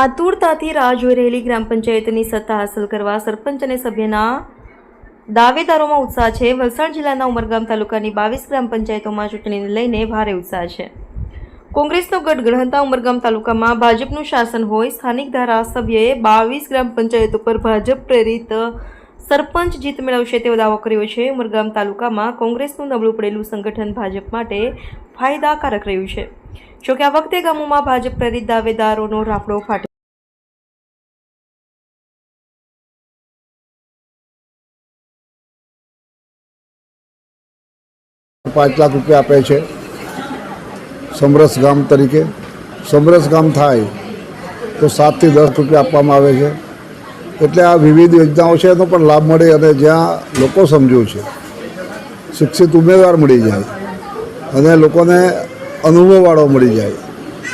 આતુરતાથી રાહ જોઈ રહેલી ગ્રામ પંચાયતની સત્તા હાંસલ કરવા સરપંચ અને સભ્યના દાવેદારોમાં ઉત્સાહ છે. વલસાડ જિલ્લાના ઉમરગામ તાલુકાની બાવીસ ગ્રામ પંચાયતોમાં ચૂંટણીને લઈને ભારે ઉત્સાહ છે. કોંગ્રેસનો ગઢ ગણતા ઉમરગામ તાલુકામાં ભાજપનું શાસન હોય સ્થાનિક ધારાસભ્યએ બાવીસ ગ્રામ પંચાયતો પર ભાજપ પ્રેરિત સરપંચ જીત મેળવશે તેવો દાવો કર્યો છે. ઉમરગામ તાલુકામાં કોંગ્રેસનું નબળું પડેલું સંગઠન ભાજપ માટે ફાયદાકારક રહ્યું છે. જોકે આ વખતે ગામોમાં ભાજપ પ્રેરિત દાવેદારોનો રાફડો ફાટ્યો પાંચ લાખ રૂપિયા આપે છે. સમરસ ગામ તરીકે. સમરસ ગામ થાય તો સાતથી દસ રૂપિયા આપવામાં આવે છે. એટલે આ વિવિધ યોજનાઓ છે એનો પણ લાભ મળે અને જ્યાં લોકો સમજ્યું છે. શિક્ષિત ઉમેદવાર મળી જાય અને લોકોને અનુભવવાળો મળી જાય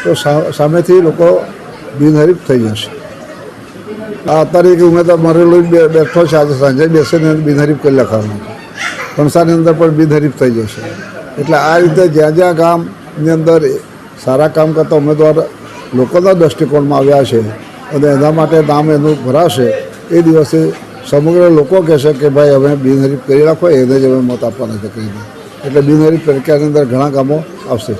તો સામેથી લોકો બિનહરીફ થઈ જશે. આ અત્યારે એક ઉમેદવાર મરેલો બેઠો છે, આજે સાંજે બેસીને બિનહરીફ કરી લખાવાનું કંસારની અંદર પણ બિનહરીફ થઈ જશે. એટલે આ રીતે જ્યાં જ્યાં ગામની અંદર સારા કામ કરતા ઉમેદવાર લોકોના દૃષ્ટિકોણમાં આવ્યા છે અને એના માટે નામ એનું ભરાશે, એ દિવસે સમગ્ર લોકો કહેશે કે ભાઈ અમે બિનહરીફ કરી રાખો, એને જ અમે મત આપવાના છે કહીને. એટલે બિનહરીફ પ્રક્રિયાની અંદર ઘણા કામો આવશે.